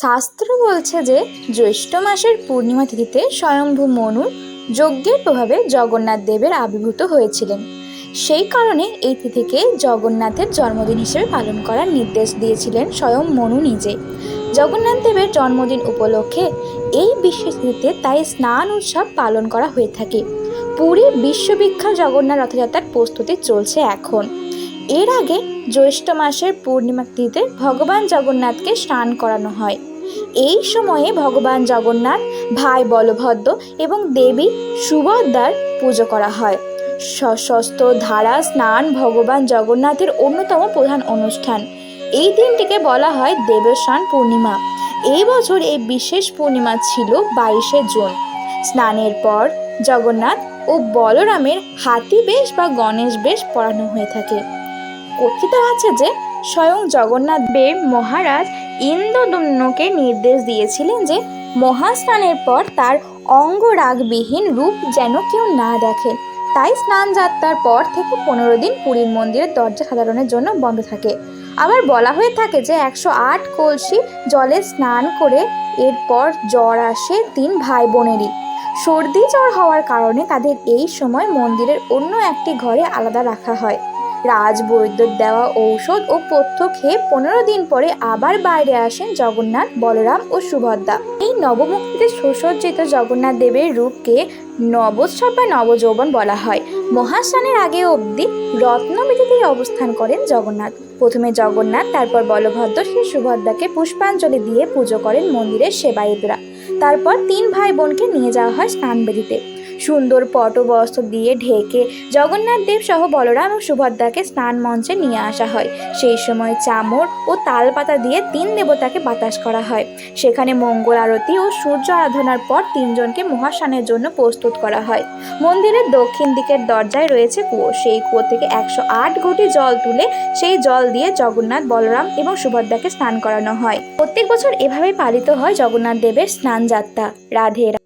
শাস্ত্র বলছে যে, জ্যৈষ্ঠ মাসের পূর্ণিমা তিথিতে স্বয়ম্ভু মনু যজ্ঞের প্রভাবে জগন্নাথ দেবের আবির্ভূত হয়েছিলেন। সেই কারণে এই তিথিকে জগন্নাথের জন্মদিন হিসেবে পালন করার নির্দেশ দিয়েছিলেন স্বয়ং মনু নিজে। জগন্নাথ দেবের জন্মদিন উপলক্ষে এই বিশেষ তিথিতে তাই স্নান উৎসব পালন করা হয়ে থাকে। পুরীর বিশ্ববিখ্যাত জগন্নাথ রথযাত্রার প্রস্তুতি চলছে এখন। এর আগে জ্যৈষ্ঠ মাসের পূর্ণিমা তিথিতে ভগবান জগন্নাথকে স্নান করানো হয়। এই সময়ে ভগবান জগন্নাথ, ভাই বলভদ্র এবং দেবী সুভদ্রার পুজো করা হয়। সশস্ত্র ধারা স্নান ভগবান জগন্নাথের অন্যতম প্রধান অনুষ্ঠান। এই দিনটিকে বলা হয় দেবস্নান পূর্ণিমা। এই বছর এই বিশেষ পূর্ণিমা ছিল বাইশে জুন। স্নানের পর জগন্নাথ ও বলরামের হাতি বেশ বা গণেশ বেশ পড়ানো হয়ে থাকে। কথিত আছে যে স্বয়ং জগন্নাথ দেব মহারাজ ইন্দ্রদম্নকে নির্দেশ দিয়েছিলেন যে মহাস্নানের পর তার অঙ্গরাগবিহীন রূপ যেন কেউ না দেখে। তাই স্নান যাত্রার পর থেকে পনেরো দিন পুরীর মন্দিরের দরজা সাধারণের জন্য বন্ধ থাকে। আবার বলা হয়ে থাকে যে একশো আট কলসি জলে স্নান করে এরপর জ্বর আসে তিন ভাই বোনেরই সর্দি জ্বর হওয়ার কারণে তাদের এই সময় মন্দিরের অন্য একটি ঘরে আলাদা রাখা হয়। রাজবৈদ্যর দেওয়া ঔষধ ও পথ্য খেয়ে পনেরো দিন পরে আবার বাইরে আসেন জগন্নাথ, বলরাম ও সুভদ্রা। এই নবমুক্তিতে সুসজ্জিত জগন্নাথ দেবের রূপকে নবোৎসব বা নবযৌবন বলা হয়। মহাস্নানের আগে অবধি রত্নবিধিতেই অবস্থান করেন জগন্নাথ। প্রথমে জগন্নাথ, তারপর বলভদ্র শ্রী সুভদ্রাকে পুষ্পাঞ্জলি দিয়ে পুজো করেন মন্দিরের সেবায়েতরা। তারপর তিন ভাই বোনকে নিয়ে যাওয়া হয় স্নানবেদিতে। সুন্দর পটবস্ত্র দিয়ে ঢেকে জগন্নাথ দেব সহ বলরাম ও সুভদ্রাকে স্নান মঞ্চে নিয়ে আসা হয়। সেই সময় চামর ও তালপাতা দিয়ে তিন দেবতাকে বাতাস করা হয়। সেখানে মঙ্গল আরতি ও সূর্য আরাধনার পর তিনজনকে মহাস্নানের জন্য প্রস্তুত করা হয়। মন্দিরের দক্ষিণ দিকের দরজায় রয়েছে কুয়ো। সেই কুয়ো থেকে একশো আট ঘটি জল তুলে সেই জল দিয়ে জগন্নাথ, বলরাম এবং সুভদ্রাকে স্নান করানো হয়। প্রত্যেক বছর এভাবেই পালিত হয় জগন্নাথ দেবের স্নান যাত্রা রাধে